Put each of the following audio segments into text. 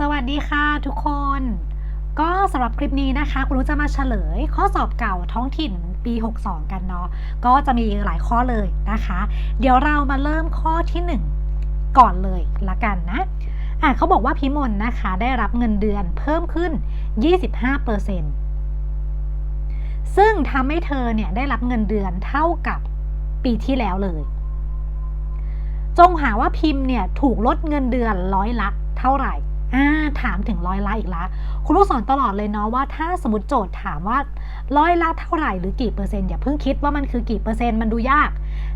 สวัสดีค่ะทุกคน ก็สำหรับคลิปนี้นะคะคุณรู้จะมาเฉลยข้อสอบเก่าท้องถิ่นปี 62 กันเนาะก็จะมีหลายข้อเลยนะคะ เดี๋ยวเรามาเริ่มข้อที่ 1 ก่อนเลยละกันนะอะเขาบอกว่าพิมลนะคะ ได้รับเงินเดือนเพิ่มขึ้น 25%ซึ่งทำให้เธอเนี่ยได้รับเงินเดือนเท่ากับปีที่แล้วเลย จงหาว่าพิมพ์เนี่ยถูกลดเงินเดือนร้อยละเท่าไหร่ อ่าถามถึงร้อยละอีกละคุณลูกสอนตลอดเลยเนาะว่าถ้าสมมติโจทย์ถามว่าร้อยละเท่าไหร่หรือกี่เปอร์เซ็นต์อย่าเพิ่งคิดว่ามันคือกี่เปอร์เซ็นต์มันดูยาก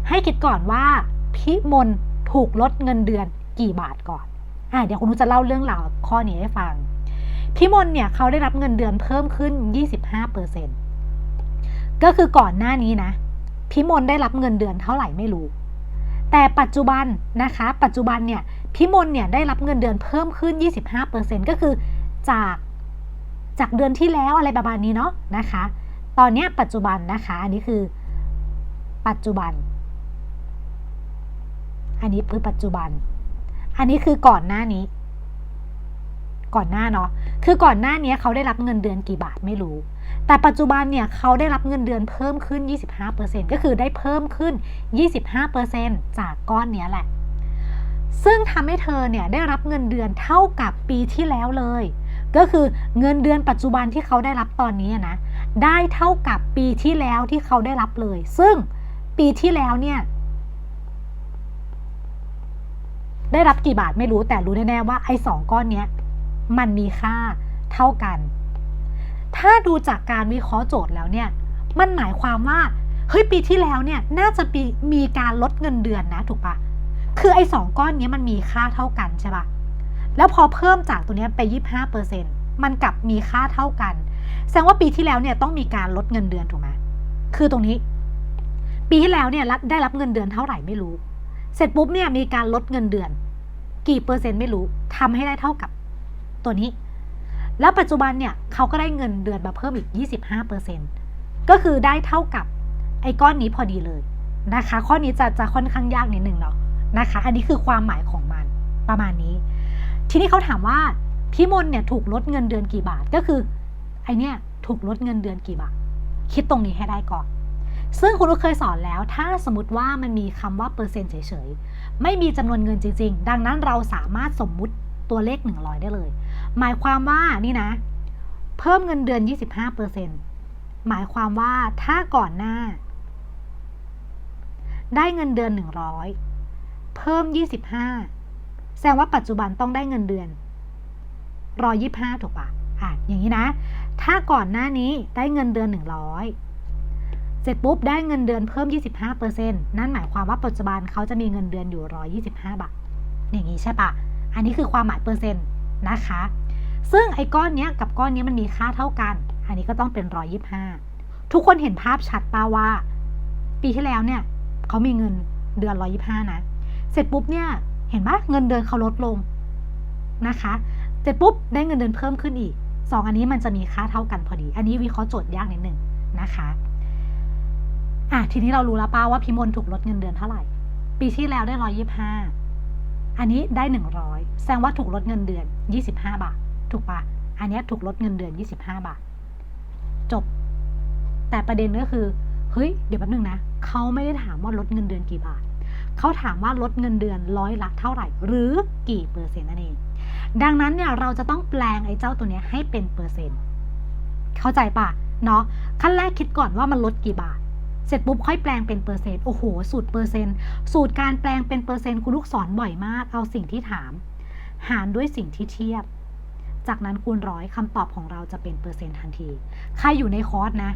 ให้คิดก่อนว่าพิมลถูกลดเงินเดือนกี่บาทก่อนอ่าเดี๋ยวคุณลูกจะเล่าเรื่องราวข้อนี้ให้ฟัง พิมลเนี่ยเขาได้รับเงินเดือนเพิ่มขึ้น 25เปอร์เซ็นต์ก็คือก่อนหน้านี้นะ พิมลได้รับเงินเดือนเท่าไหร่ไม่รู้ แต่ปัจจุบันนะคะ ปัจจุบันเนี่ย พิมลเนี่ยได้รับเงินเดือนเพิ่มขึ้น 25%ก็คือจากจากเดือนที่แล้วอะไรประมาณนี้เนาะนะคะ ตอนนี้ปัจจุบันนะคะ อันนี้คือปัจจุบัน อันนี้คือปัจจุบัน อันนี้คือก่อนหน้านี้ ก่อนหน้าเนาะ คือก่อนหน้านี้เขาได้รับเงินเดือนกี่บาทไม่รู้ แต่ปัจจุบันเนี่ยเขาได้รับเงินเดือนเพิ่มขึ้น 25%ก็คือได้เพิ่มขึ้น 25%จากก้อนเนี้ยแหละ ซึ่งทำให้เธอเนี่ยได้รับเงินเดือนเท่ากับปีที่แล้วเลย ก็คือเงินเดือนปัจจุบันที่เขาได้รับตอนนี้นะได้เท่ากับปีที่แล้วที่เขาได้รับเลย ซึ่งปีที่แล้วเนี่ยได้รับกี่บาทไม่รู้แต่รู้แน่ๆว่าไอ้สองก้อนเนี้ยมันมีค่าเท่ากัน ถ้าดูจากการวิเคราะห์โจทย์แล้วเนี่ย มันหมายความว่าเฮ้ยปีที่แล้วเนี่ยน่าจะมีมีการลดเงินเดือนนะถูกปะ คือไอ้สองก้อนนี้มันมีค่าเท่ากันใช่ปะแล้วพอเพิ่มจากตัวนี้ไปยี่ห้าเปอร์เซ็นมันกลับมีค่าเท่ากัน แสดงว่าปีที่แล้วเนี่ยต้องมีการลดเงินเดือนถูกไหมคือตรงนี้ ปีที่แล้วเนี่ยได้รับเงินเดือนเท่าไหร่ไม่รู้ เสร็จปุ๊บเนี่ยมีการลดเงินเดือน กี่เปอร์เซ็นต์ไม่รู้ทำให้ได้เท่ากับตัวนี้ แล้วปัจจุบันเนี่ยเขาก็ได้เงินเดือนมาเพิ่มอีก 25%ก็คือได้เท่ากับไอ้ก้อนนี้พอดีเลยนะคะ ข้อนี้จะจะค่อนข้างยากนิดนึงเนาะ นะคะ อันนี้คือความหมายของมันประมาณนี้ ทีนี้เขาถามว่าพี่มนเนี่ยถูกลดเงินเดือนกี่บาทก็คือไอเนี่ยถูกลดเงินเดือนกี่บาท คิดตรงนี้ให้ได้ก่อน ซึ่งคุณก็เคยสอนแล้ว ถ้าสมมติว่ามันมีคำว่าเปอร์เซ็นต์เฉยๆ ไม่มีจำนวนเงินจริง ๆ ดังนั้นเราสามารถสมมุติตัวเลข 100 ได้เลย หมายความว่านี่นะ เพิ่มเงินเดือน 25%หมายความว่าถ้าก่อนหน้า ได้เงินเดือน 100 เพิ่ม 25 แสดงว่าปัจจุบันต้องได้เงินเดือน125ถูกปะอะอย่างนี้นะ ถ้าก่อนหน้านี้ได้เงินเดือน 100 เสร็จปุ๊บได้เงินเดือนเพิ่ม 25%นั่นหมายความว่าปัจจุบันเขาจะมีเงินเดือนอยู่ 125 บาท อย่างนี้ใช่ปะอันนี้คือความหมายเปอร์เซ็นต์นะคะ ซึ่งไอ้ก้อนเนี้ยกับก้อนนี้มันมีค่าเท่ากัน อันนี้ก็ต้องเป็น 125 ทุกคนเห็นภาพชัดป่าว่า ปีที่แล้วเนี่ยเขามีเงินเดือน 125 นะ เสร็จปุ๊บเนี่ย เห็นปะเงินเดือนเขาลดลงนะคะ เสร็จปุ๊บได้เงินเดือนเพิ่มขึ้นอีกสองอันนี้มันจะมีค่าเท่ากันพอดี อันนี้วิเคราะห์โจทย์ยากนิดนึงนะคะอะทีนี้เรารู้แล้วป้าว่าพิมลถูกลดเงินเดือนเท่าไหร่ ปีที่แล้วได้125อันนี้ได้100แสดงว่าถูกลดเงินเดือน25บห้าบาท ถูกปะอันนี้ถูกลดเงินเดือน25บาท จบ แต่ประเด็นก็คือเฮ้ยเดี๋ยวแป๊บนึงนะเขาไม่ได้ถามว่าลดเงินเดือนกี่บาท เขาถามว่าลดเงินเดือนร้อยละเท่าไหร่ หรือกี่เปอร์เซ็นต์นั่นเอง ดังนั้นเนี่ยเราจะต้องแปลงไอ้เจ้าตัวนี้ให้เป็นเปอร์เซ็นต์ เข้าใจปะเนาะขั้นแรกคิดก่อนว่ามันลดกี่บาท เสร็จปุ๊บค่อยแปลงเป็นเปอร์เซ็นต์โอ้โห สูตรเปอร์เซ็นต์สูตรการแปลงเป็นเปอร์เซ็นต์คุณลูกสอนบ่อยมาก เอาสิ่งที่ถาม หารด้วยสิ่งที่เทียบ จากนั้นคูณร้อยคำตอบของเราจะเป็นเปอร์เซ็นต์ทันที ใครอยู่ในคอร์สนะ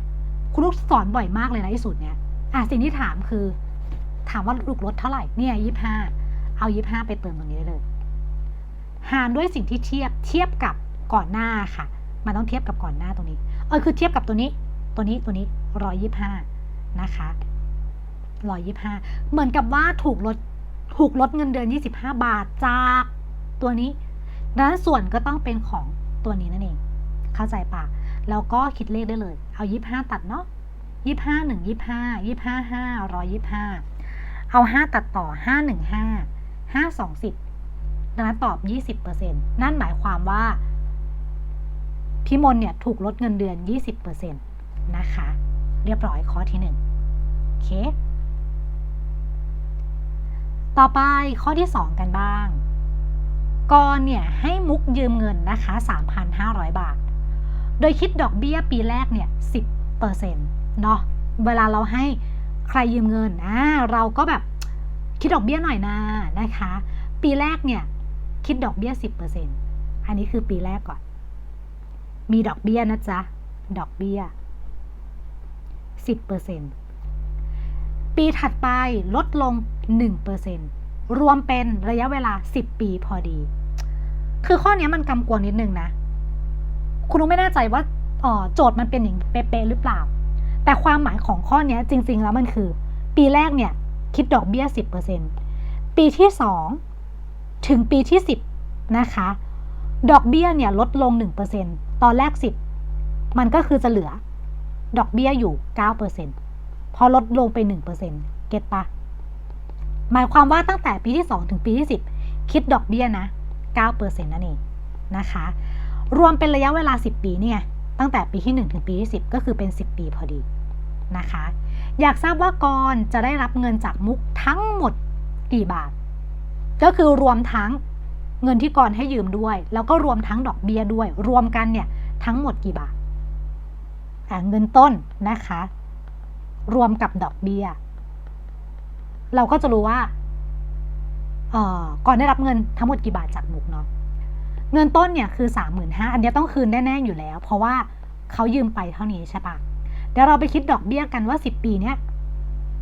คุณลูกสอนบ่อยมากเลยนะไอ้สูตรเนี้ยอะสิ่งที่ถามคือ ถามว่าลูกลดเท่าไหร่เนี่ยยี่ห้าเอายี่ห้าไปเติมตรงนี้ได้เลย หารด้วยสิ่งที่เทียบเทียบกับก่อนหน้าค่ะ มันต้องเทียบกับก่อนหน้าตรงนี้ เออคือเทียบกับตัวนี้ ตัวนี้ตัวนี้ร้อยยี่ห้านะคะร้อยยี่ห้าเหมือนกับว่าถูกลดถูกลดเงินเดือน25บห้าบาทจากตัวนี้ดังนั้นส่วนก็ต้องเป็นของตัวนี้นั่นเอง เข้าใจปะแล้วก็คิดเลขได้เลย เอา25ตัดเนาะ25 1 25 25 5 125 เอา 5 ตัดต่อ 5 1 5 5 2 10ดังนั้นตอบ 20%นั่นหมายความว่าพี่มนเนี่ยถูกลดเงินเดือน 20%นะคะ เรียบร้อยข้อที่ 1 โอเค ต่อไปข้อที่ 2 กันบ้างกรเนี่ยให้มุกยืมเงินนะคะ 3,500 บาท โดยคิดดอกเบี้ยปีแรกเนี่ย 10%เนาะ เวลาเราให้ ใครยืมเงินอ่าเราก็แบบคิดดอกเบี้ยหน่อยนะนะคะ ปีแรกเนี่ยคิดดอกเบี้ย 10%อันนี้คือปีแรกก่อน มีดอกเบี้ยนะจ๊ะ ดอกเบี้ย 10%ปีถัดไปลดลง 1%รวมเป็นระยะเวลา 10 ปีพอดี คือข้อนี้มันกำกวมนิดนึงนะ คุณนุ้ไม่แน่ใจว่าออโจทย์มันเป็นอย่างเป๊ะๆหรือเปล่า แต่ความหมายของข้อนี้จริง ๆ แล้วมันคือ ปีแรกเนี่ยคิดดอกเบี้ย 10%ปีที่ 2 ถึงปีที่ 10 นะคะ ดอกเบี้ยเนี่ยลดลง 1%ตอนแรก 10 มันก็คือจะเหลือ ดอกเบี้ยอยู่ 9%พอลดลงไป 1%เก็ตปะหมายความว่าตั้งแต่ปีที่ 2 ถึงปีที่ 10 คิดดอกเบี้ยนะ 9%นั่นเองนะคะ รวมเป็นระยะเวลา 10 ปีเนี่ยตั้งแต่ปีที่ 1 ถึงปีที่ 10 ก็คือเป็น 10 ปีพอดี นะคะ อยากทราบว่ากรจะได้รับเงินจากมุกทั้งหมดกี่บาท ก็คือรวมทั้งเงินที่กรให้ยืมด้วย แล้วก็รวมทั้งดอกเบี้ยด้วย รวมกันเนี่ยทั้งหมดกี่บาทเงินต้นนะคะ รวมกับดอกเบี้ย เราก็จะรู้ว่าก่อนได้รับเงินทั้งหมดกี่บาทจากมุกเนาะเงินต้นเนี่ยคือสามหมื่นห้าอันนี้ต้องคืนแน่ๆอยู่แล้ว เพราะว่าเขายืมไปเท่านี้ใช่ปะ เดี๋ยวเราไปคิดดอกเบี้ยกันว่าสิบปีเนี้ย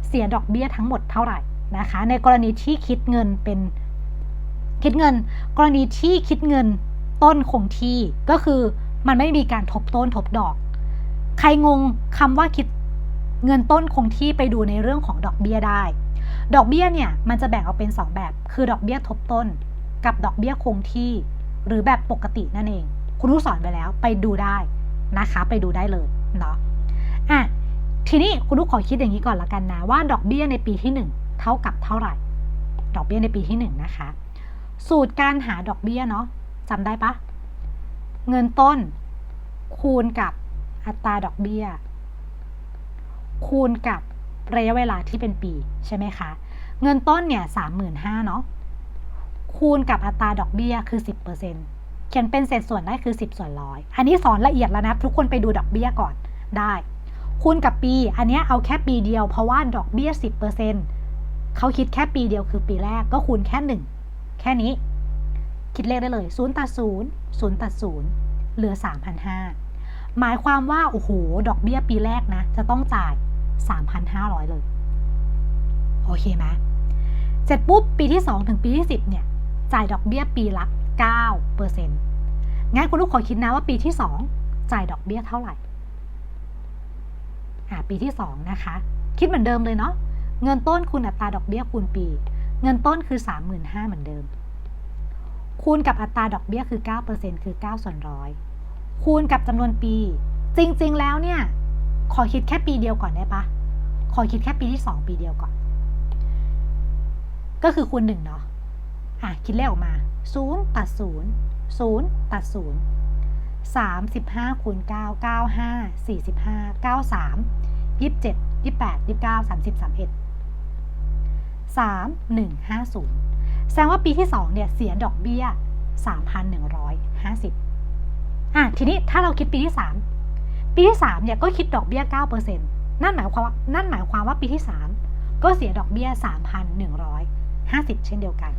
เสียดอกเบี้ยทั้งหมดเท่าไหร่นะคะ ในกรณีที่คิดเงินเป็นคิดเงิน กรณีที่คิดเงินต้นคงที่ก็คือมันไม่มีการทบต้นทบดอก ใครงงคำว่าคิดเงินต้นคงที่ไปดูในเรื่องของดอกเบี้ยได้ ดอกเบี้ยเนี่ยมันจะแบ่งออกเป็น 2 แบบ คือดอกเบี้ยทบต้น กับดอกเบี้ยคงที่ หรือแบบปกตินั่นเอง คุณรู้สอนไปแล้วไปดูได้นะคะ ไปดูได้เลยเนาะ อะทีนี้คุณลูกขอคิดอย่างนี้ก่อนละกันนะ ว่าดอกเบี้ยในปีที่ 1 เท่ากับเท่าไหร่ ดอกเบี้ยในปีที่ 1 นะคะ สูตรการหาดอกเบี้ยเนาะจำได้ปะเงินต้น คูณกับอัตราดอกเบี้ย คูณกับระยะเวลาที่เป็นปีใช่ไหมคะ เงินต้นเนี่ยสามหมื่นห้าเนาะคูณกับอัตราดอกเบี้ยคือสิบเปอร์เซ็นเขียนเป็นเศษส่วนได้คือสิบส่วนร้อยอันนี้สอนละเอียดแล้วนะ ทุกคนไปดูดอกเบี้ยก่อนได้ คูณกับปี อันนี้เอาแค่ปีเดียวเพราะว่าดอกเบี้ยสิบเปอร์เซ็นเขาคิดแค่ปีเดียวคือปีแรกก็คูณแค่หนึ่งแค่นี้ คิดเลขได้เลยศูนย์ตัดศูนย์ศูนย์ตัดศูนย์เหลือสามพันห้าหมายความว่า โอ้โห ดอกเบี้ยปีแรกนะ จะต้องจ่าย 3,500 เลย โอเคไหมเสร็จปุ๊บ ปีที่ 2 ถึงปีที่ 10 เนี่ย จ่ายดอกเบี้ยปีละ9เปอร์เซ็นต์งั้นคุณลูกขอคิดนะว่าปีที่ 2 จ่ายดอกเบี้ยเท่าไหร่ ปีที่ 2 นะคะ คิดเหมือนเดิมเลยเนาะเงินต้นคูณอัตราดอกเบี้ยคูณปี เงินต้นคือ 35,000เหมือนเดิม คูณกับอัตราดอกเบี้ยคือ 9%คือ 9 ส่วนร้อยคูณกับจำนวนปี จริง ๆ แล้วเนี่ย ขอคิดแค่ปีเดียวก่อนได้ปะขอคิดแค่ปีที่ 2 ปีเดียวก่อน ก็คือคูณ1เนาะอะคิดเลขออกมา0ตัด0 0ตัด0 35คูณ9 95 45 93 27 28 29 30 31 3 1 5 0แสดงว่าปีที่2เนี่ยเสียดอกเบี้ย3,150อะทีนี้ถ้าเราคิดปีที่3ปีที่3เนี่ยก็คิดดอกเบี้ย9%นั่นหมายความว่านั่นหมายความว่าปีที่3ก็เสียดอกเบี้ย3,150เช่นเดียวกัน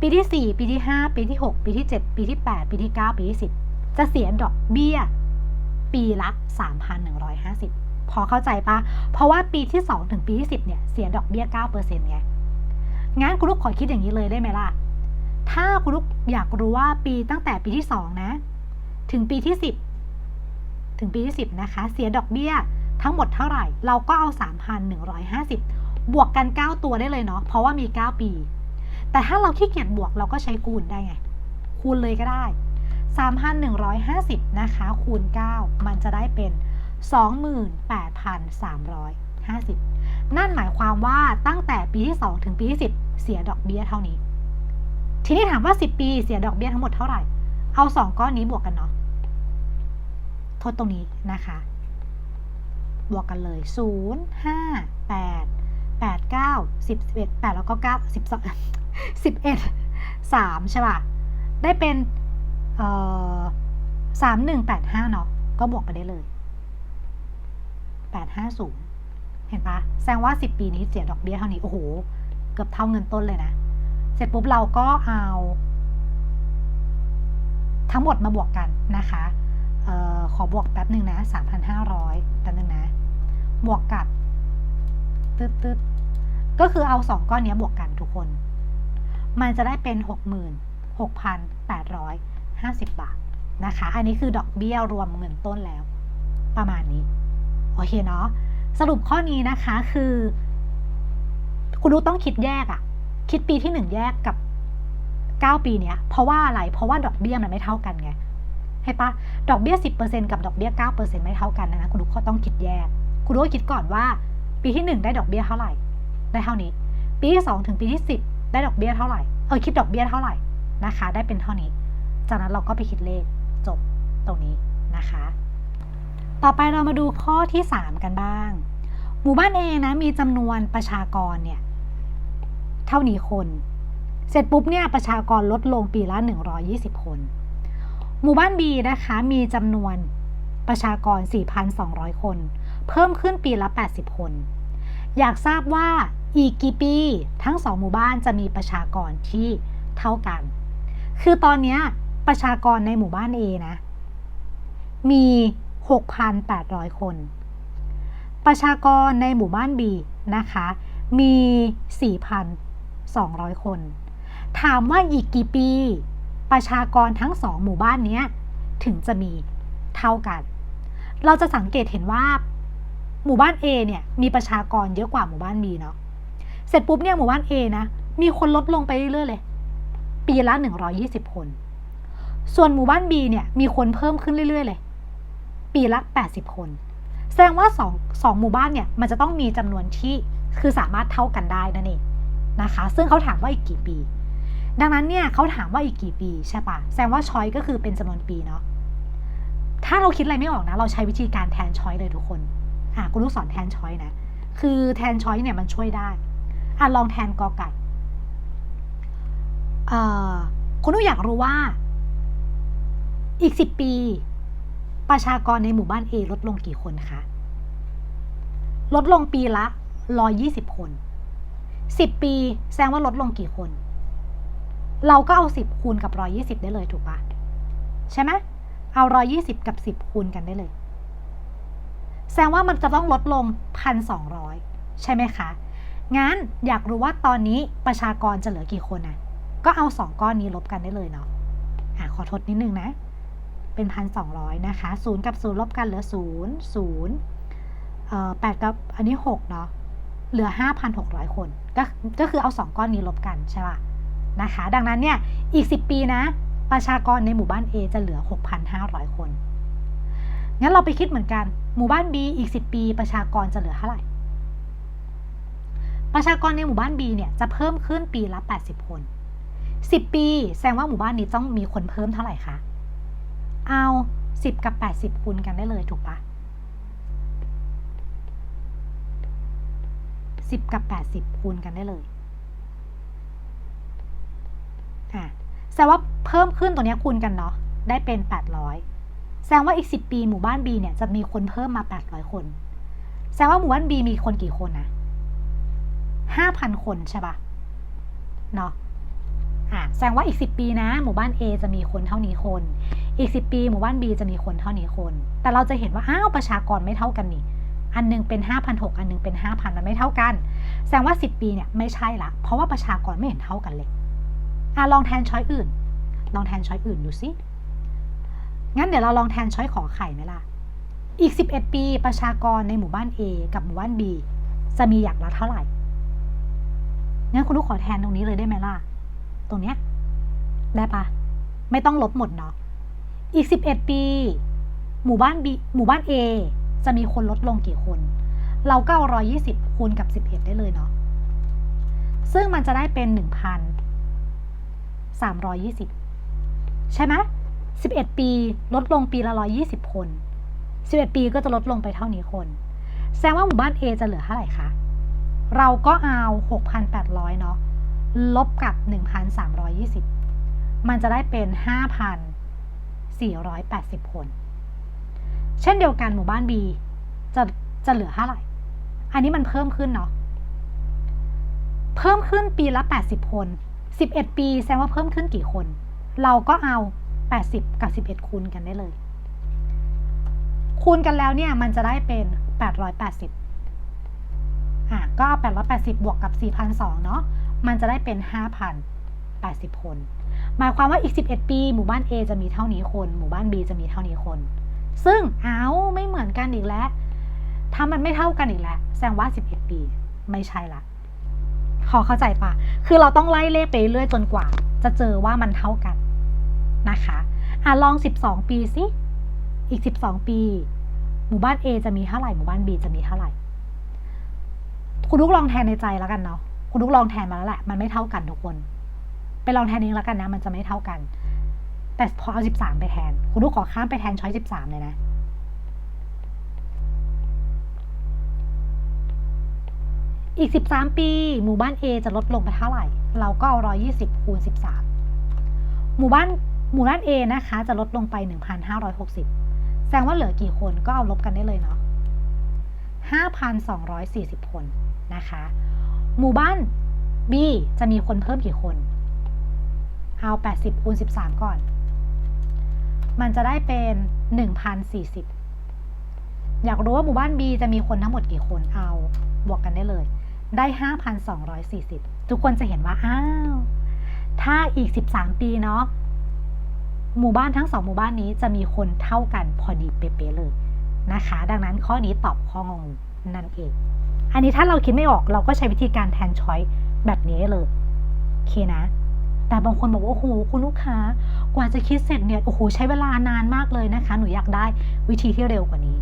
ปีที่4ปีที่5ปีที่6ปีที่7ปีที่8ปีที่9ปีที่10จะเสียดอกเบี้ย ปีละ3,150พอ พอเข้าใจปะเพราะว่าปีที่ 2 ถึงปีที่ 10เนี่ยเสียดอกเบี้ย9%ไงงั้นคุณลูกขอคิดอย่างนี้เลยได้ไหมล่ะ ถ้าคุณลูกอยากรู้ว่าปีตั้งแต่ปีที่ 2 นะ ถึงปีที่ 10 ถึงปีที่ 10 นะคะ เสียดอกเบี้ยทั้งหมดเท่าไหร่ เราก็เอา 3,150 บวกกัน 9 ตัวได้เลยเนาะเพราะว่ามี 9 ปี แต่ถ้าเราขี้เกียจบวกเราก็ใช้คูณได้ไง คูณเลยก็ได้ 3,150 นะคะ คูณ 9 มันจะได้เป็น 28,350 นั่นหมายความว่าตั้งแต่ปีที่ 2 ถึงปีที่ 10 เสียดอกเบี้ยเท่านี้ ทีนี้ถามว่า 10 ปีเสียดอกเบี้ยทั้งหมดเท่าไหร่ เอา 2 ก้อนนี้บวกกันเนาะโทษตรงนี้นะคะ บวกกันเลย 0 5 8 8 9 10 11 8 แล้วก็ 9 12 11 3 ใช่ป่ะ ได้เป็น เอ่อ 3185 เนาะ ก็บวกไปได้เลย 850 เห็นปะแสดงว่า 10 ปีนี้เสียดอกเบี้ยเท่านี้ โอ้โห เกือบเท่าเงินต้นเลยนะ เสร็จปุ๊บเราก็เอา ทั้งหมดมาบวกกันนะคะออขอบวกแป๊บหนึ่งนะ 3,500แป๊บหนึ่งนะ บวกกับตึ๊ดตึ๊ดก็คือเอาสองก้อนนี้บวกกันทุกคน มันจะได้เป็น 66,850 บาทนะคะ อันนี้คือดอกเบี้ยรวมเงินต้นแล้ว ประมาณนี้ โอเคเนาะสรุปข้อนี้นะคะคือ คุณรู้ต้องคิดแยกอะคิดปีที่หนึ่งแยกกับเก้าปีเนี้ยเพราะว่าอะไรเพราะว่าดอกเบี้ยมันไม่เท่ากันไงให้ปะดอกเบี้ยสิบเปอร์เซ็นกับดอกเบี้ยเก้าเปอร์เซ็นไม่เท่ากันนะคุณรู้ก็ต้องคิดแยก คุณรู้คิดก่อนว่า ปีที่หนึ่งได้ดอกเบี้ยเท่าไหร่ ได้เท่านี้ ปีที่สองถึงปีที่สิบได้ดอกเบี้ยเท่าไหร่เออคิดดอกเบี้ยเท่าไหร่นะคะ ได้เป็นเท่านี้ จากนั้นเราก็ไปคิดเลขจบตรงนี้นะคะ ต่อไปเรามาดูข้อที่ 3 กันบ้าง หมู่บ้าน A นะมีจำนวนประชากรเนี่ยเท่านี้คน เสร็จปุ๊บเนี่ยประชากรลดลงปีละ 120 คน หมู่บ้าน B นะคะมีจำนวนประชากร 4,200 คน เพิ่มขึ้นปีละ 80 คน อยากทราบว่าอีกกี่ปีทั้งสองหมู่บ้านจะมีประชากรที่เท่ากัน คือตอนนี้ประชากรในหมู่บ้าน A นะ มี 6,800 คน ประชากรในหมู่บ้าน B นะคะ มี 4,200 คน ถามว่าอีกกี่ปี ประชากรทั้งสองหมู่บ้านนี้ถึงจะมีเท่ากัน เราจะสังเกตเห็นว่า หมู่บ้าน A เนี่ยมีประชากรเยอะกว่าหมู่บ้าน B เนาะ เสร็จปุ๊บเนี่ยหมู่บ้าน A นะมีคนลดลงไปเรื่อยๆเลย ปีละ 120 คน ส่วนหมู่บ้าน B เนี่ยมีคนเพิ่มขึ้นเรื่อยๆเลย ปีละ 80 คน แสดงว่า2 2หมู่บ้านเนี่ยมันจะต้องมีจำนวนที่คือสามารถเท่ากันได้นั่นเองนะคะ ซึ่งเขาถามว่าอีกกี่ปี ดังนั้นเนี่ยเขาถามว่าอีกกี่ปีใช่ปะแสดงว่าช้อยก็คือเป็นจำนวนปีเนาะถ้าเราคิดอะไรไม่ออกนะ เราใช้วิธีการแทนช้อยเลยทุกคนอะคุณลูกศรแทนช้อยนะ คือแทนช้อยเนี่ยมันช่วยได้อะลองแทนกอไก่เอ่อคุณลูกอยากรู้ว่า อีกสิบปี ประชากรในหมู่บ้าน A ลดลงกี่คนคะ ลดลงปีละร้อยี่สิบคนสิบปีแสดงว่าลดลงกี่คน เราก็เอาสิบคูณกับร้อยี่สิบได้เลยถูกปะใช่ไหมเอาร้อยี่สิบกับสิบคูณกันได้เลย แสดงว่ามันจะต้องลดลงพันสองร้อยใช่ไหมคะ งั้นอยากรู้ว่าตอนนี้ประชากรจะเหลือกี่คนนะก็เอาสองก้อนนี้ลบกันได้เลยเนาะอะขอทดนิดนึงนะ เป็นพันสองร้อยนะคะศูนย์กับศูนย์ลบกันเหลือศูนย์ศูนย์เอ่อแปดกับอันนี้หกเนาะเหลือห้าพันหกร้อยคน ก็ก็คือเอาสองก้อนนี้ลบกันใช่ป่ะนะคะ ดังนั้นเนี่ย อีกสิบปีนะ ประชากรในหมู่บ้าน A จะเหลือหกพันห้าร้อยคน งั้นเราไปคิดเหมือนกัน หมู่บ้าน B อีกสิบปี ประชากรจะเหลือเท่าไหร่ ประชากรในหมู่บ้าน B เนี่ยจะเพิ่มขึ้นปีละ 80 คน 10 ปี แสดงว่าหมู่บ้านนี้ต้องมีคนเพิ่มเท่าไหร่คะ เอา 10 กับ 80 คูณกันได้เลยถูกปะ10 กับ 80 คูณกันได้เลยอะแสดงว่าเพิ่มขึ้นตัวนี้คูณกันเนาะได้เป็น 800 แสดงว่าอีก 10 ปีหมู่บ้าน B เนี่ยจะมีคนเพิ่มมา 800 คน แสดงว่าหมู่บ้าน B มีคนกี่คนนะ5,000 คนใช่ปะเนาะอะแสดงว่าอีก 10 ปีนะ หมู่บ้าน A จะมีคนเท่านี้คน อีก 10 ปีหมู่บ้าน B จะมีคนเท่านี้คน แต่เราจะเห็นว่าอ้าวประชากรไม่เท่ากันนี่ อันหนึงเป็น 5,600 อันหนึงเป็น 5,000 มันไม่เท่ากัน แสดงว่า 10 ปีเนี่ยไม่ใช่ละ เพราะว่าประชากรไม่เห็นเท่ากันเลยอะลองแทนช้อยอื่น ลองแทนช้อยอื่นดูสิงั้นเดี๋ยวเราลองแทนช้อยขอไข่ไหมล่ะ อีก 11 ปีประชากรในหมู่บ้าน A กับหมู่บ้าน B จะมีอย่างละเท่าไหร่ งั้นคุณลูกขอแทนตรงนี้เลยได้ไหมล่ะ ตรงเนี้ย ได้ปะ ไม่ต้องลบหมดเนาะ อีก 11 ปี หมู่บ้าน B หมู่บ้าน A จะมีคนลดลงกี่คน เราก็เอา120 คูณกับ 11 ได้เลยเนาะ ซึ่งมันจะได้เป็น 1,320 ใช่ไหม11 ปีลดลงปีละ 120 คน 11 ปีก็จะลดลงไปเท่านี้คน แสดงว่าหมู่บ้าน A จะเหลือเท่าไหร่คะ เราก็เอา 6,800 เนาะ ลบกับ 1,320 มันจะได้เป็น 480 คน เช่นเดียวกันหมู่บ้าน B จะจะเหลือเท่าไหร่ อันนี้มันเพิ่มขึ้นเนาะ เพิ่มขึ้นปีละ 80 คน 11 ปีแสดงว่าเพิ่มขึ้นกี่คน เราก็เอา 80 กับ 11 คูณกันได้เลย คูณกันแล้วเนี่ยมันจะได้เป็น 880อะก็ 880 บวกกับ4,002เนาะ มันจะได้เป็น 5,080 คน หมายความว่าอีก 11 ปี หมู่บ้าน A จะมีเท่านี้คน หมู่บ้าน B จะมีเท่านี้คน ซึ่งเอาไม่เหมือนกันอีกแล้วถ้ามันไม่เท่ากันอีกแล้วแสดงว่า 11 ปี ไม่ใช่ละขอเข้าใจปะคือเราต้องไล่เลขไปเรื่อยจนกว่า จะเจอว่ามันเท่ากันนะคะอะลอง 12 ปีสิอีก 12 ปี หมู่บ้าน A จะมีเท่าไหร่หมู่บ้าน B จะมีเท่าไหร่ คุณลูกลองแทนในใจแล้วกันเนาะคุณลูกลองแทนมาแล้วแหละ มันไม่เท่ากันทุกคน ไปลองแทนเองแล้วกันนะ มันจะไม่เท่ากัน แต่พอเอา 13 ไปแทน คุณลูกขอข้ามไปแทนช้อย 13 เลยนะอีก 13 ปี หมู่บ้าน A จะลดลงไปเท่าไหร่ เราก็เอา 120 คูณ 13 หมู่บ้านหมู่บ้าน A นะคะ จะลดลงไป 1,560 แสดงว่าเหลือกี่คนก็เอาลบกันได้เลยเนาะ 5,240 คนนะคะ หมู่บ้าน B จะมีคนเพิ่มกี่คน เอา 80คูณ13 ก่อน มันจะได้เป็น 1,040 อยากรู้ว่าหมู่บ้าน B จะมีคนทั้งหมดกี่คนเอา บวกกันได้เลย ได้ 5,240 ทุกคนจะเห็นว่า อ้าว ถ้าอีก 13 ปีเนาะ หมู่บ้านทั้งสองหมู่บ้านนี้จะมีคนเท่ากันพอดีเป๊ะเลยนะคะ ดังนั้นข้อนี้ตอบข้องงนั่นเอง อันนี้ถ้าเราคิดไม่ออกเราก็ใช้วิธีการแทนช้อยแบบนี้เลย โอเคนะ แต่บางคนบอกว่าโอ้โหคุณลูกค้ากว่าจะคิดเสร็จเนี่ยโอ้โหใช้เวลานานมากเลยนะคะ หนูอยากได้วิธีที่เร็วกว่านี้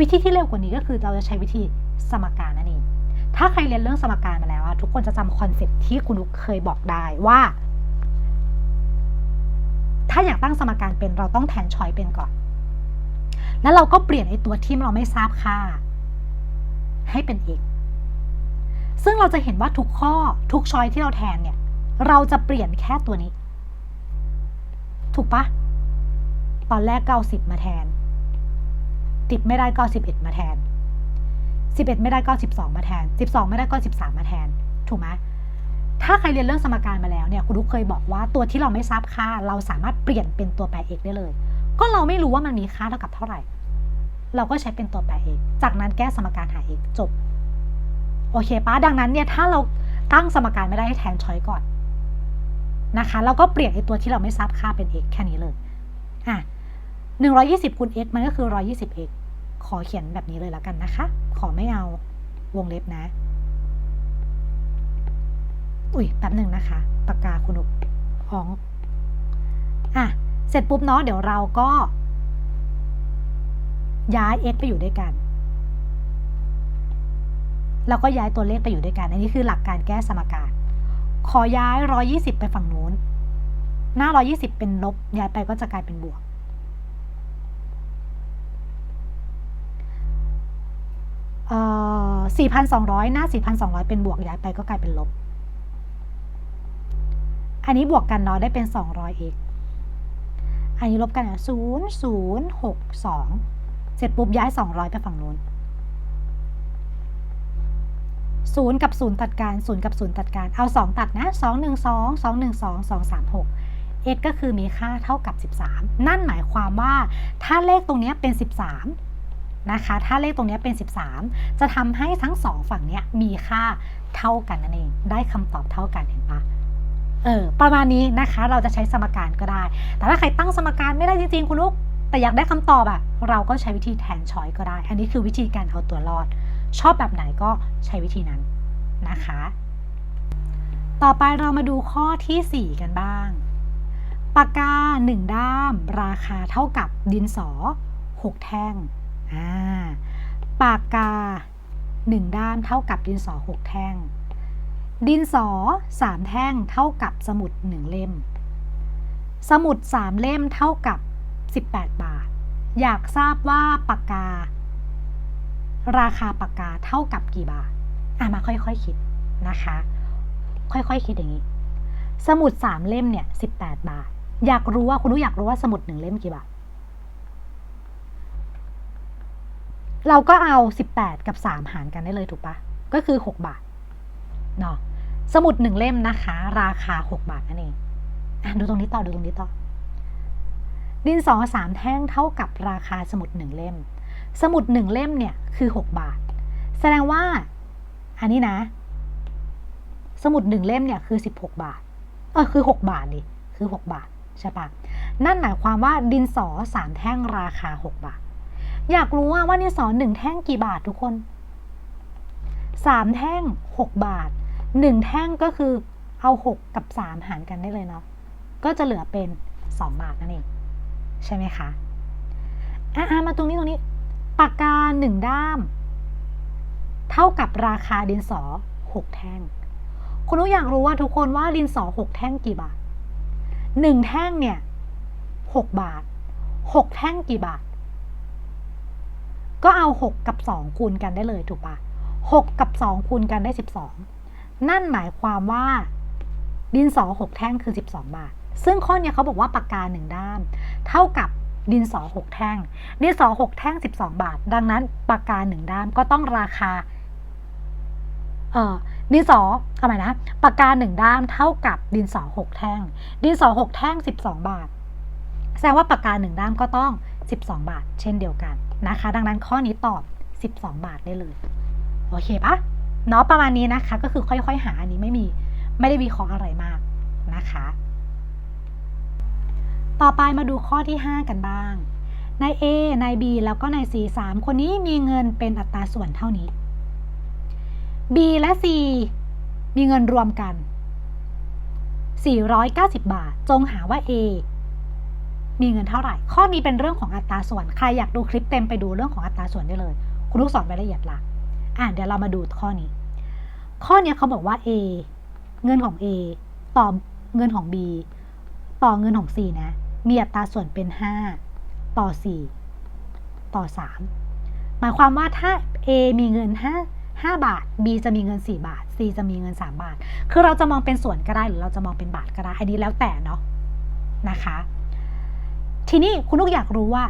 วิธีที่เร็วกว่านี้ก็คือเราจะใช้วิธีสมการนั่นเองถ้าใครเรียนเรื่องสมการมาแล้วอะทุกคนจะจำคอนเซ็ปที่คุณนุกเคยบอกได้ว่า ถ้าอยากตั้งสมการเป็นเราต้องแทนชอยเป็นก่อน แล้วเราก็เปลี่ยนไอ้ตัวที่เราไม่ทราบค่า ให้เป็น x ซึ่งเราจะเห็นว่าทุกข้อทุกชอยที่เราแทนเนี่ย เราจะเปลี่ยนแค่ตัวนี้ ถูกปะตอนแรก 90 มาแทน ติดไม่ได้ก็11 มาแทน 11 ไม่ได้ก็12 มาแทน 12 ไม่ได้ก็13 มาแทน ถูกไหมถ้าใครเรียนเรื่องสมการมาแล้วเนี่ยคุณลูกเคยบอกว่าตัวที่เราไม่ทราบค่า เราสามารถเปลี่ยนเป็นตัวแปร x ได้เลย ก็เราไม่รู้ว่ามันมีค่าเท่ากับเท่าไหร่ เราก็ใช้เป็นตัวแปร x จากนั้นแก้สมการหา x จบ โอเคปะดังนั้นเนี่ยถ้าเราตั้งสมการไม่ได้ให้แทนช้อยก่อน นะคะเราก็เปลี่ยนไอตัวที่เราไม่ทราบค่าเป็น x แค่นี้เลยอะ120คูณ x มันก็คือ 120x ขอเขียนแบบนี้เลยล้วกันนะคะ ขอไม่เอาวงเล็บนะ อุ้ยแป๊บหนึ่งนะคะ ปากกาคุณอุกของอะ เสร็จปุ๊บเนาะเดี๋ยวเราก็ ย้าย x ไปอยู่ด้วยกันแล้วก็ย้ายตัวเลขไปอยู่ด้วยกัน อันนี้คือหลักการแก้สมการ ขอย้าย 120 ไปฝั่งนู้น หน้า 120 เป็นลบ ย้ายไปก็จะกลายเป็นบวก เอ่อ4,200 หน้า 4,200 เป็นบวก ย้ายไปก็กลายเป็นลบ อันนี้บวกกันเนาะได้เป็น 200x อันนี้ลบกันอะ0062 เสร็จปุ๊บย้าย 200 ไปฝั่งนู้น 0กับ0ตัดกัน0กับ0ตัดกันเอา 2 ตัดนะ 212 212 236 x ก็คือมีค่าเท่ากับ 13 นั่นหมายความว่าถ้าเลขตรงนี้เป็น 13 นะคะ ถ้าเลขตรงนี้เป็น 13 จะทำให้ทั้งสองฝั่งนี้มีค่าเท่ากันนั่นเอง ได้คำตอบเท่ากันเห็นปะเออประมาณนี้นะคะเราจะใช้สมการก็ได้ แต่ถ้าใครตั้งสมการไม่ได้จริงๆ คุณลูก แต่อยากได้คำตอบอะเราก็ใช้วิธีแทนช้อยก็ได้ อันนี้คือวิธีการเอาตัวรอด ชอบแบบไหนก็ใช้วิธีนั้นนะคะ ต่อไปเรามาดูข้อทีสี่ 4 กันบ้าง ปากกา 1 ด้าม ราคาเท่ากับดินสอ 6 แท่งปากกา 1 ด้ามเท่ากับดินสอ 6 แท่ง ดินสอสามแท่งเท่ากับสมุดหนึ่งเล่ม สมุดสามเล่มเท่ากับ 18 บาท อยากทราบว่าปากกา ราคาปากกาเท่ากับกี่บาทอะมาค่อยๆคคิดนะคะ ค่อยๆคคิดอย่างนี้ สมุดสามเล่มเนี่ย18บแปดบาท อยากรู้ว่าคุณรู้อยากรู้ว่าสมุดหนึ่งเล่มกี่บาท เราก็เอา18กับ3หารกันได้เลยถูกปะก็คือ6บาทเนาะสมุดหนึ่งเล่มนะคะ ราคา6บาทนั่นเองอะดูตรงนี้ต่อดูตรงนี้ต่อดินสอสามแท่งเท่ากับราคาสมุดหนึ่งเล่ม สมุดหนึ่งเล่มเนี่ยคือ 6 บาท แสดงว่าอันนี้นะ สมุดหนึ่งเล่มเนี่ยคือ 16 บาทเออคือ 6 บาทดิคือ 6 บาทใช่ปะนั่นหมายความว่าดินสอสามแท่งราคา 6 บาท อยากรู้ว่าว่าดินสอหนึ่งแท่งกี่บาททุกคนสามแท่ง 6 บาทหนึ่งแท่งก็คือเอา 6 กับ 3 หารกันได้เลยเนาะก็จะเหลือเป็น 2 บาทนั่นเอง ใช่ไหมคะอะมาตรงนี้ตรงนี้ ปากกาหนึ่งด้าม เท่ากับราคาดินสอ6แท่ง คุณรู้อยากรู้ว่าทุกคนว่าดินสอ6แท่งกี่บาทหนึ่งแท่งเนี่ย6บาท6แท่งกี่บาท ก็เอา6กับ2คูณกันได้เลยถูกปะ6กับ2คูณกันได้12นั่นหมายความว่า ดินสอ6แท่งคือ12บาท ซึ่งข้อนี้เขาบอกว่าปากกา1ด้าม เท่ากับ ดินสอ6แท่ง ดินสอ6แท่ง 12 บาท ดังนั้นปากกา1ด้ามก็ต้องราคาเอ่อดินสอเอาใหม่นะปากกา1ด้ามเท่ากับดินสอ6แท่ง ดินสอ6แท่ง 12 บาท แสดงว่าปากกา1ด้ามก็ต้อง 12 บาท เช่นเดียวกันนะคะ ดังนั้นข้อนี้ตอบ 12 บาทได้เลย โอเคปะเนาะประมาณนี้นะคะ ก็คือค่อยๆ หาอันนี้ไม่มีไม่ได้วิเคราะห์อะไรมากนะคะ ต่อไปมาดูข้อที่ 5 กันบ้างนาย A นาย B แล้วก็นาย C 3คนนี้มีเงินเป็นอัตราส่วนเท่านี้ B และ C มีเงินรวมกัน 490 บาท จงหาว่า A มีเงินเท่าไหร่ ข้อนี้เป็นเรื่องของอัตราส่วน ใครอยากดูคลิปเต็มไปดูเรื่องของอัตราส่วนได้เลย คุณลูกสอนรายละเอียดละอะเดี๋ยวเรามาดูข้อนี้ ข้อนี้เขาบอกว่า A เงินของ A ต่อเงินของ B ต่อเงินของ C นะ มีอัตราส่วนเป็น 5 ต่อ 4 ต่อ 3 หมายความว่าถ้า A มีเงิน 5 5 บาท B จะมีเงิน 4 บาท C จะมีเงิน 3 บาท คือเราจะมองเป็นส่วนก็ได้หรือเราจะมองเป็นบาทก็ได้ อันนี้แล้วแต่เนาะนะคะ ทีนี้คุณลูกอยากรู้ว่า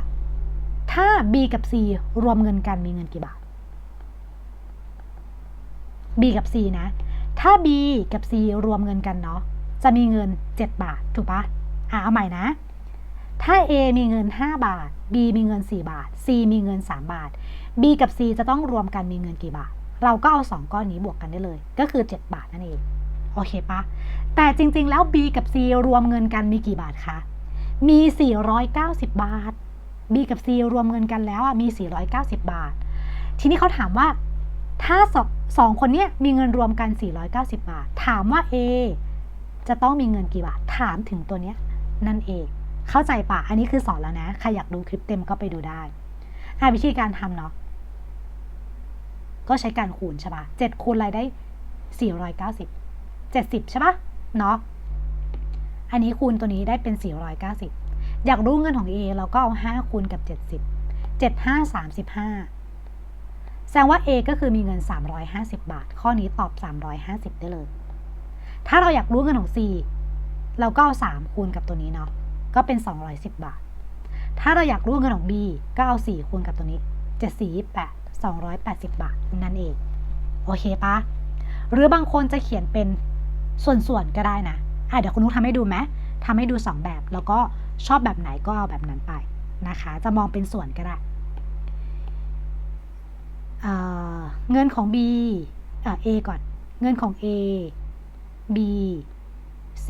ถ้า B กับ C รวมเงินกันมีเงินกี่บาท B กับ C นะ ถ้า B กับ C รวมเงินกันเนาะ จะมีเงิน 7 บาท ถูกปะอะเอาใหม่นะ ถ้า A มีเงิน 5 บาท B มีเงิน 4 บาท C มีเงิน 3 บาท B กับ C จะต้องรวมกันมีเงินกี่บาท เราก็เอา 2 ก้อนนี้บวกกันได้เลย ก็คือ 7 บาทนั่นเอง โอเคปะ แต่จริงๆ แล้ว B กับ C รวมเงินกันมีกี่บาทคะ มี 490 บาท B กับ C รวมเงินกันแล้วอะมี 490 บาท ทีนี้เขาถามว่าถ้าสองสองคนเนี้ยมีเงินรวมกัน 490 บาท ถามว่า A จะต้องมีเงินกี่บาท ถามถึงตัวเนี้ยนั่นเอง เข้าใจปะอันนี้คือสอนแล้วนะ ใครอยากดูคลิปเต็มก็ไปดูได้อะวิธีการทำเนาะ ก็ใช้การคูณใช่ปะ7คูณอะไรได้490 70ใช่ปะเนาะ อันนี้คูณตัวนี้ได้เป็น490อยเก้าสิบอยากรู้เงินของ A เราก็เอา5คูณกับ70 7 5 35แสดงว่า A ก็คือมีเงิน 350 บาท ข้อนี้ตอบ 350 ได้เลย ถ้าเราอยากรู้เงินของ C เราก็เอา3คูณกับตัวนี้เนาะ ก็เป็น 210 บาท ถ้าเราอยากรู้เงินของ B ก็เอา 4 คูณกับตัวนี้7 4 8 280 บาทนั่นเอง โอเคปะหรือบางคนจะเขียนเป็นส่วนๆก็ได้นะอะเดี๋ยวคุณนุ๊กทำให้ดูไหมทำให้ดู 2 แบบ แล้วก็ชอบแบบไหนก็เอาแบบนั้นไปนะคะ จะมองเป็นส่วนก็ได้เงินของ B เอ่า A ก่อน เงินของ A B C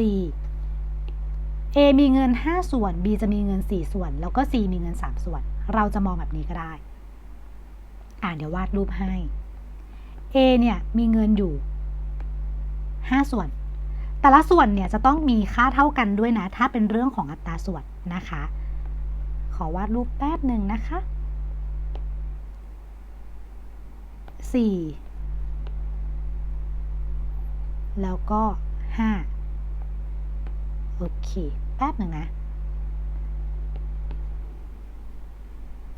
A มีเงิน 5 ส่วน B จะมีเงิน 4 ส่วน แล้วก็ C มีเงิน 3 ส่วน เราจะมองแบบนี้ก็ได้ อ่าเดี๋ยววาดรูปให้ A เนี่ยมีเงินอยู่ 5 ส่วน แต่ละส่วนเนี่ยจะต้องมีค่าเท่ากันด้วยนะ ถ้าเป็นเรื่องของอัตราส่วนนะคะ ขอวาดรูปแป๊บหนึ่งนะคะ 4 แล้วก็ 5 โอเค แป๊บหนึ่งนะ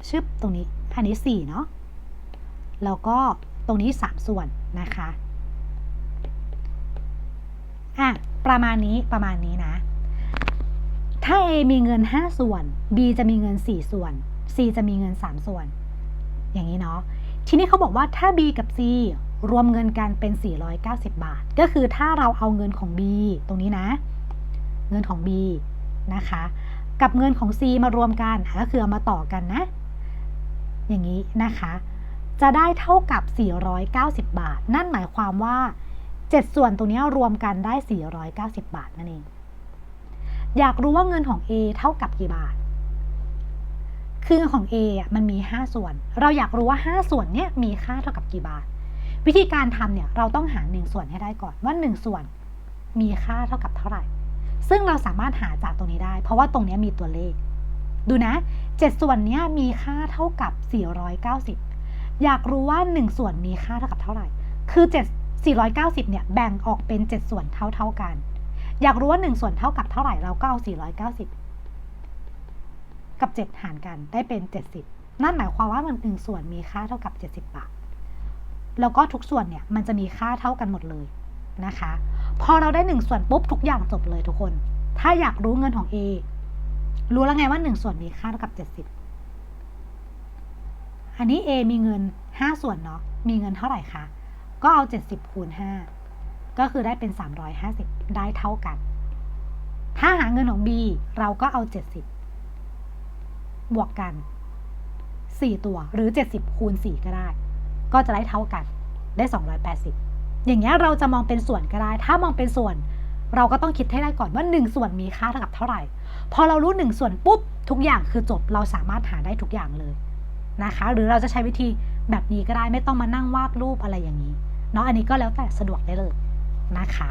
ชึบตรงนี้อันนี้4เนาะแล้วก็ตรงนี้ 3 ส่วนนะคะอะประมาณนี้ประมาณนี้นะ ถ้า A มีเงิน 5 ส่วน B จะมีเงิน 4 ส่วน C จะมีเงิน 3 ส่วน อย่างนี้เนาะทีนี้เขาบอกว่าถ้า B กับ C รวมเงินกันเป็น 490 บาท ก็คือถ้าเราเอาเงินของ B ตรงนี้นะ เงินของ B นะคะ กับเงินของ C มารวมกันก็คือเอามาต่อกันนะ อย่างนี้นะคะ จะได้เท่ากับ 490 บาท นั่นหมายความว่า 7 ส่วนตรงนี้รวมกันได้ 490 บาทนั่นเอง อยากรู้ว่าเงินของ A เท่ากับกี่บาทคือเงินของ A อะมันมี 5 ส่วน เราอยากรู้ว่า 5 ส่วนเนี้ยมีค่าเท่ากับกี่บาท วิธีการทำเนี่ยเราต้องหา 1 ส่วนให้ได้ก่อนว่า 1 ส่วนมีค่าเท่ากับเท่าไหร่ ซึ่งเราสามารถหาจากตรงนี้ได้ เพราะว่าตรงนี้มีตัวเลข ดูนะ 7 ส่วนนี้มีค่าเท่ากับ 490 อยากรู้ว่า 1 ส่วนมีค่าเท่ากับเท่าไหร่ คือ 7 490 เนี่ยแบ่งออกเป็น 7 ส่วนเท่าเท่าๆกัน อยากรู้ว่า 1 ส่วนเท่ากับเท่าไหร่เราก็เอา 490 กับ 7 หารกันได้เป็น 70 นั่นหมายความว่ามัน1ส่วนมีค่าเท่ากับ 70 บาท แล้วก็ทุกส่วนเนี่ยมันจะมีค่าเท่ากันหมดเลยนะคะ พอเราได้1ส่วนปุ๊บทุกอย่างจบเลยทุกคน ถ้าอยากรู้เงินของ A รู้แล้วไงว่า1ส่วนมีค่าเท่ากับ70อันนี้ A มีเงิน5ส่วนเนาะ มีเงินเท่าไหร่คะ ก็เอา70คูณ5ก็คือได้เป็น350ได้เท่ากัน ถ้าหาเงินของ B เราก็เอา70บบวกกัน4ตัวหรือ70คูณ4ก็ได้ ก็จะได้เท่ากันได้280 อย่างเงี้ยเราจะมองเป็นส่วนก็ได้ ถ้ามองเป็นส่วน เราก็ต้องคิดให้ได้ก่อนว่า 1 ส่วนมีค่าเท่ากับเท่าไหร่ พอเรารู้ 1 ส่วนปุ๊บ ทุกอย่างคือจบเราสามารถหาได้ทุกอย่างเลยนะคะ หรือเราจะใช้วิธีแบบนี้ก็ได้ไม่ต้องมานั่งวาดรูปอะไรอย่างนี้เนาะอันนี้ก็แล้วแต่สะดวกได้เลยนะคะ